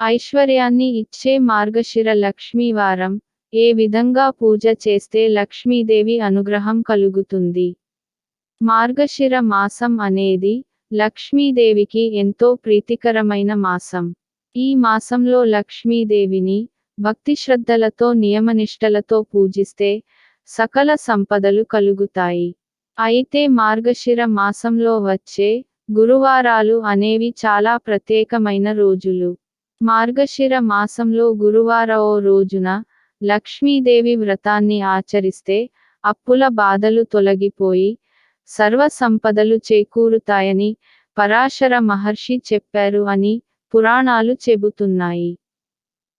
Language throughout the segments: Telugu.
ఐశ్వర్యాన్ని ఇచ్చే మార్గశిర లక్ష్మీ వారం ఏ విధంగా పూజ చేస్తే లక్ష్మీదేవి అనుగ్రహం కలుగుతుంది? మార్గశిర మాసం అనేది లక్ష్మీదేవికి ఎంతో ప్రీతికరమైన మాసం. ఈ మాసంలో లక్ష్మీదేవిని భక్తి శ్రద్ధలతో నియమనిష్టలతో పూజిస్తే సకల సంపదలు కలుగుతాయి. అయితే మార్గశిర మాసంలో వచ్చే గురువారాలు అనేవి చాలా ప్రత్యేకమైన రోజులు. మార్గశిర మాసంలో గురువారో రోజున లక్ష్మీదేవి వ్రతాన్ని ఆచరిస్తే అప్పుల బాధలు తొలగిపోయి సర్వ సంపదలు చేకూరుతాయని పరాశర మహర్షి చెప్పారు అని పురాణాలు చెబుతున్నాయి.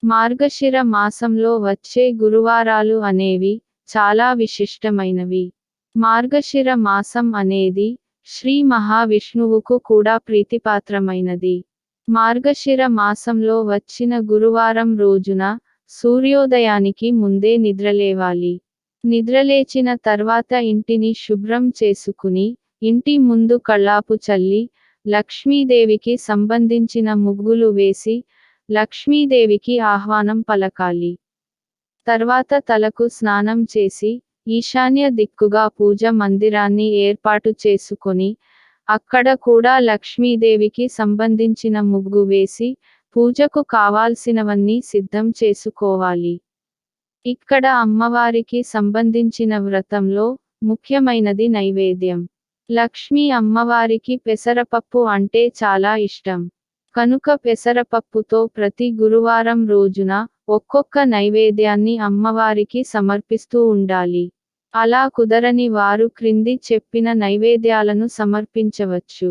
మార్గశిర మాసంలో వచ్చే గురువారాలు అనేవి చాలా విశిష్టమైనవి. మార్గశిర మాసం అనేది శ్రీ మహావిష్ణువుకు కూడా ప్రీతిపాత్రమైనది. మార్గశిర మాసంలో వచ్చిన గురువారం రోజున సూర్యోదయానికి ముందే నిద్రలేవాలి. నిద్రలేచిన తర్వాత ఇంటిని శుభ్రం చేసుకుని ఇంటి ముందు కళ్ళాపు చల్లి లక్ష్మీదేవికి సంబంధించిన ముగ్గులు వేసి లక్ష్మీదేవికి ఆహ్వానం పలకాలి. తర్వాత తలకు స్నానం చేసి ఈశాన్య దిక్కుగా పూజ మందిరాన్ని ఏర్పాటు చేసుకొని అక్కడ కూడా లక్ష్మీదేవికి సంబంధించిన ముగ్గు వేసి పూజకు కావాల్సినవన్నీ సిద్ధం చేసుకోవాలి. ఇక్కడ అమ్మవారికి సంబంధించిన వ్రతంలో ముఖ్యమైనది నైవేద్యం. లక్ష్మీ అమ్మవారికి పెసరపప్పు అంటే చాలా ఇష్టం. కనుక పెసరపప్పుతో ప్రతి గురువారం రోజున ఒక్కొక్క నైవేద్యాన్ని అమ్మవారికి సమర్పిస్తూ ఉండాలి. అలా కుదరని వారు క్రింది చెప్పిన నైవేద్యాలను సమర్పించవచ్చు.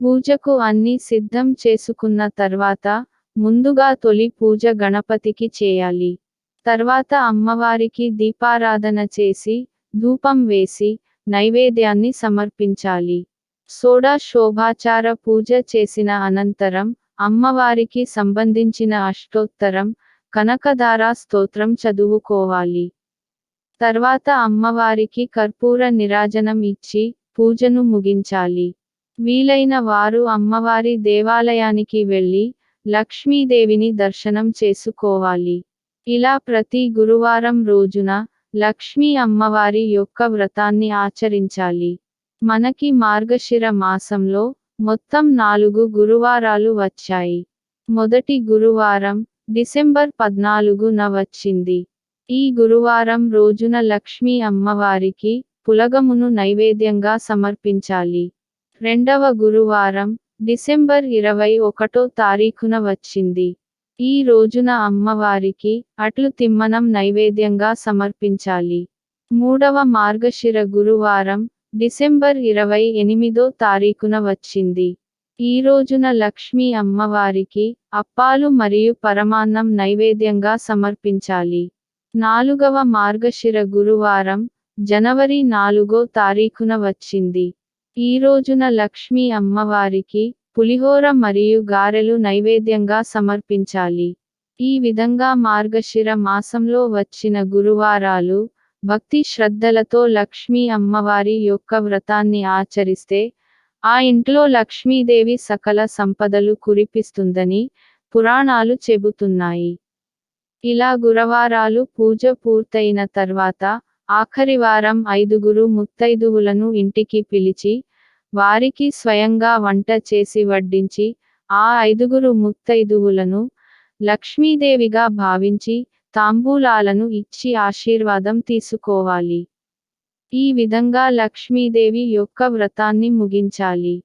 పూజకు అన్ని సిద్ధం చేసుకున్న తర్వాత ముందుగా తొలి పూజ గణపతికి చేయాలి. తర్వాత అమ్మవారికి దీపారాధన చేసి ధూపం వేసి నైవేద్యాన్ని సమర్పించాలి. సోడా శోభాచార పూజ చేసిన అనంతరం అమ్మవారికి సంబంధించిన అష్టోత్తరం కనకధారా స్తోత్రం చదువుకోవాలి. తర్వాత అమ్మవారికి కర్పూర నిరాజనం ఇచ్చి పూజను ముగించాలి. వీలైన వారు అమ్మవారి దేవాలయానికి వెళ్ళి లక్ష్మీదేవిని దర్శనం చేసుకోవాలి. ఇలా ప్రతి గురువారం రోజున లక్ష్మీ అమ్మవారి యొక్క వ్రతాన్ని ఆచరించాలి. మనకి మార్గశిర మాసంలో మొత్తం నాలుగు గురువారాలు వచ్చాయి. మొదటి గురువారం డిసెంబర్ పద్నాలుగున వచ్చింది. ఈ గురువారం రోజున లక్ష్మీ అమ్మవారికి పులగమును నైవేద్యంగా సమర్పించాలి. రెండవ గురువారం డిసెంబర్ ఇరవై ఒకటో తారీఖున వచ్చింది. ఈ రోజున అమ్మవారికి అట్లు తిమ్మనం నైవేద్యంగా సమర్పించాలి. మూడవ మార్గశిర గురువారం డిసెంబర్ ఇరవై ఎనిమిదో తారీఖున వచ్చింది. ఈ రోజున లక్ష్మీ అమ్మవారికి అప్పాలు మరియు పరమాన్నం నైవేద్యంగా సమర్పించాలి. నాలుగవ మార్గశిర గురువారం జనవరి నాలుగో తారీఖున వచ్చింది. ఈ రోజున లక్ష్మీ అమ్మవారికి పులిహోర మరియు గారెలు నైవేద్యంగా సమర్పించాలి. ఈ విధంగా మార్గశిర మాసంలో వచ్చిన గురువారాలు భక్తి శ్రద్ధలతో లక్ష్మీ అమ్మవారి యొక్క వ్రతాన్ని ఆచరిస్తే ఆ ఇంట్లో లక్ష్మీదేవి సకల సంపదలు కురిపిస్తుందని పురాణాలు చెబుతున్నాయి. ఇలా గురవారాలు పూజ పూర్తయిన తర్వాత ఆఖరి వారం ఐదుగురు ముత్తైదువులను ఇంటికి పిలిచి వారికి స్వయంగా వంట చేసి వడ్డించి ఆ ఐదుగురు ముత్తైదువులను లక్ష్మీదేవిగా భావించి తాంబూలాలను ఇచ్చి ఆశీర్వాదం తీసుకోవాలి. ఈ విధంగా లక్ష్మీదేవి యొక్క వ్రతాన్ని ముగించాలి.